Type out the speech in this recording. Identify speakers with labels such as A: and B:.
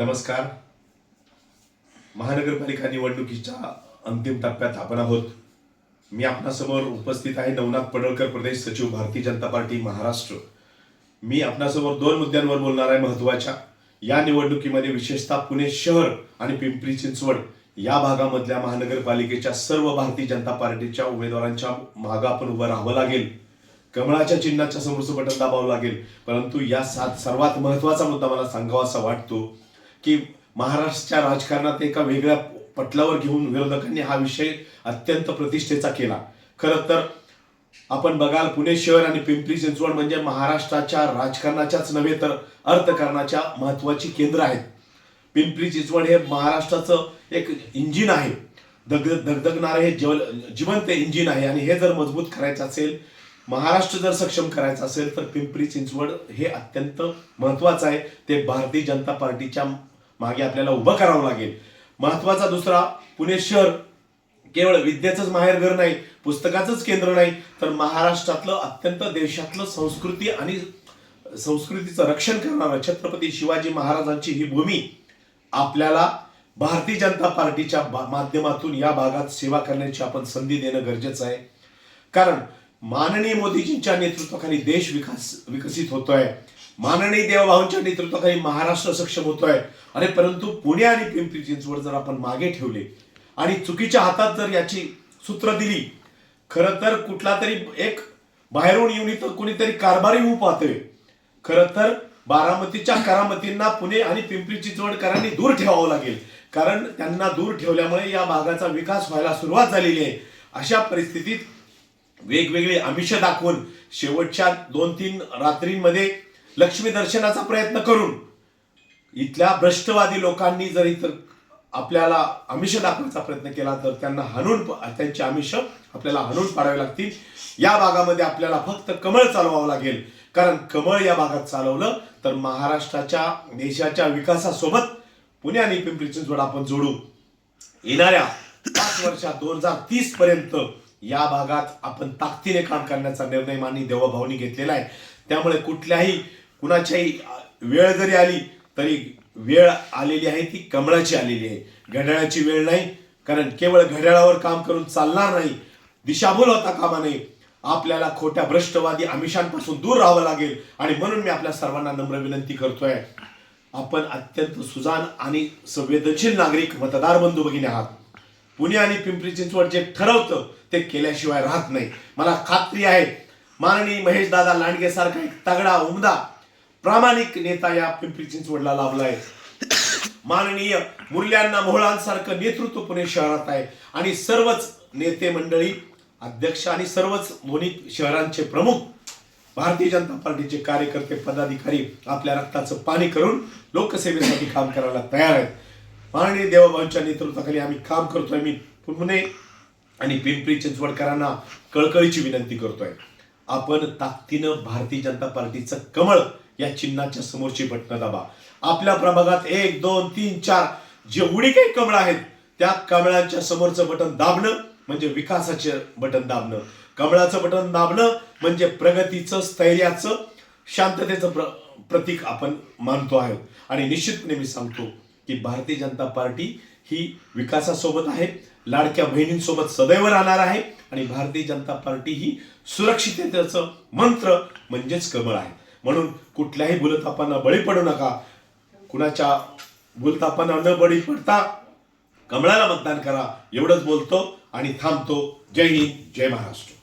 A: नमस्कार. महानगरपालिका निवडणुकीच्या अंतिम टप्प्यात आपण आहोत. मी आपणासमोर उपस्थित आहे नवनाथ पडळकर प्रदेश सचिव भारतीय जनता पार्टी महाराष्ट्र. मी आपणासमोर दोन मुद्द्यांवर बोलणार आहे महत्त्वाच्या या निवडणुकीमध्ये विशेषतः पुणे शहर आणि पिंपरी चिंचवड या भागामधल्या महानगरपालिकेच्या सर्व भारतीय जनता पार्टीच्या उमेदवारांच्या मागं आपण उभं राहावं लागेल. कमळाच्या चिन्हाच्या समोरचं बटन दाबावं लागेल. परंतु या सात सर्वात महत्त्वाचा मुद्दा मला सांगावा असा वाटतो. की महाराष्ट्राच्या राजकारणात एका वेगळ्या पटलावर घेऊन विरोधकांनी हा विषय अत्यंत प्रतिष्ठेचा केला. खरं तर आपण बघाल पुणे शहर आणि पिंपरी चिंचवड म्हणजे महाराष्ट्राच्या राजकारणाच्याच नव्हे तर अर्थकारणाच्या महत्वाची केंद्र आहेत. पिंपरी चिंचवड हे महाराष्ट्राचं एक इंजिन आहे. दग दगदगणारं हे जवल जिवंत इंजिन आहे आणि हे जर मजबूत करायचं असेल महाराष्ट्र जर सक्षम करायचं असेल तर पिंपरी चिंचवड हे अत्यंत महत्वाचं आहे. ते भारतीय जनता पार्टीच्या मागे आपल्याला उभं करावं लागेल. महत्त्वाचा दुसरा पुणे शहर केवळ विद्येचंच माहेरघर नाही पुस्तकाचंच केंद्र नाही तर महाराष्ट्रातलं अत्यंत देशातलं संस्कृती आणि संस्कृतीचं रक्षण करणारं छत्रपती शिवाजी महाराजांची ही भूमी आपल्याला भारतीय जनता पार्टीच्या माध्यमातून या भागात सेवा करण्याची आपण संधी देणं गरजेचं आहे. कारण माननीय मोदीजींच्या नेतृत्वाखाली देश विकास विकसित होतोय. माननीय देवभाऊंच्या नेतृत्वाखाली महाराष्ट्र सक्षम होतोय. अरे परंतु पुणे आणि पिंपरी चिंचवड जर आपण मागे ठेवले आणि चुकीच्या हातात जर याची सूत्र दिली खरं तर कुठला तरी एक बाहेरून येऊन इथं कुणीतरी कारभारी होऊ पाहतोय. खरं तर बारामतीच्या करामतींना पुणे आणि पिंपरी चिंचवडकरांनी दूर ठेवावं लागेल. कारण त्यांना दूर ठेवल्यामुळे या भागाचा विकास व्हायला सुरुवात झालेली आहे. अशा परिस्थितीत वेगवेगळे आमिष दाखवून शेवटच्या दोन तीन रात्रींमध्ये लक्ष्मी दर्शनाचा प्रयत्न करून इथल्या भ्रष्टवादी लोकांनी जर इथं आपल्याला आमिष दाखवायचा प्रयत्न केला तर त्यांना हनून त्यांची आमिष आपल्याला हनून पाडावे लागतील. या भागामध्ये आपल्याला फक्त कमळ चालवावं लागेल. कारण कमळ या भागात चालवलं तर महाराष्ट्राच्या देशाच्या विकासासोबत पुणे आणि पिंपरी चिंचवड आपण जोडू. येणाऱ्या पाच वर्षात दोन हजार तीस पर्यंत या भागात आपण ताकदीने काम करण्याचा निर्णय माननीय देवभाऊनी घेतलेला आहे. त्यामुळे कुठल्याही कुणाच्याही वेळ जरी आली तरी वेळ आलेली आहे ती कमळाची आलेली आहे. घड्याळाची वेळ नाही कारण केवळ घड्याळावर काम करून चालणार नाही दिशाभूल होता कामा नये. आपल्याला खोट्या भ्रष्टवादी आमिषांपासून दूर राहावं लागेल आणि म्हणून मी आपल्या सर्वांना नम्र विनंती करतोय. आपण अत्यंत सुजान आणि संवेदनशील नागरिक मतदार बंधू भगिनी आहात. पुणे आणि पिंपरी चिंचवड जे ठरवतं ते केल्याशिवाय राहत नाही. मला खात्री आहे माननीय महेश दादा लांडगे सारखा एक तगडा उमदा प्रामाणिक नेता या पिंपरी चिंचवडला लाभलाय. माननीय मुरल्यांना मोहळांसारखं नेतृत्व पुणे शहरात आहे. आणि सर्वच नेते मंडळी अध्यक्ष आणि सर्वच मोनी शहरांचे प्रमुख भारतीय जनता पार्टीचे कार्यकर्ते पदाधिकारी आपल्या रक्ताचं पाणी करून लोकसेवेसाठी काम करायला तयार आहेत. माननीय देवाबाबांच्या नेतृत्वाखाली आम्ही काम करतोय. मी पुणे आणि पिंपरी चिंचवडकरांना कळकळीची विनंती करतोय. आपण ताकदीनं भारतीय जनता पार्टीचं कमळ या चिन्हाच्या समोरची बटणं दाबा. आपल्या प्रभागात एक दोन तीन चार जेवढी काही कमळ आहेत त्या कमळाच्या समोरचं बटन दाबणं म्हणजे विकासाचे बटन दाबणं. कमळाचं बटन दाबणं म्हणजे प्रगतीचं स्थैर्याचं शांततेचं प्र प्रतीक आपण मानतो आहोत आणि निश्चितपणे मी सांगतो की भारतीय जनता पार्टी ही विकासासोबत आहे लाडक्या बहिणींसोबत सदैव राहणार आहे आणि भारतीय जनता पार्टी ही सुरक्षिततेचं मंत्र म्हणजेच कमळ आहे. म्हणून कुठल्याही भूलतापांना बळी पडू नका. कुणाच्या भूलतापांना न बळी पडता कमळाला मतदान करा. एवढंच बोलतो आणि थांबतो. जय हिंद जय महाराष्ट्र.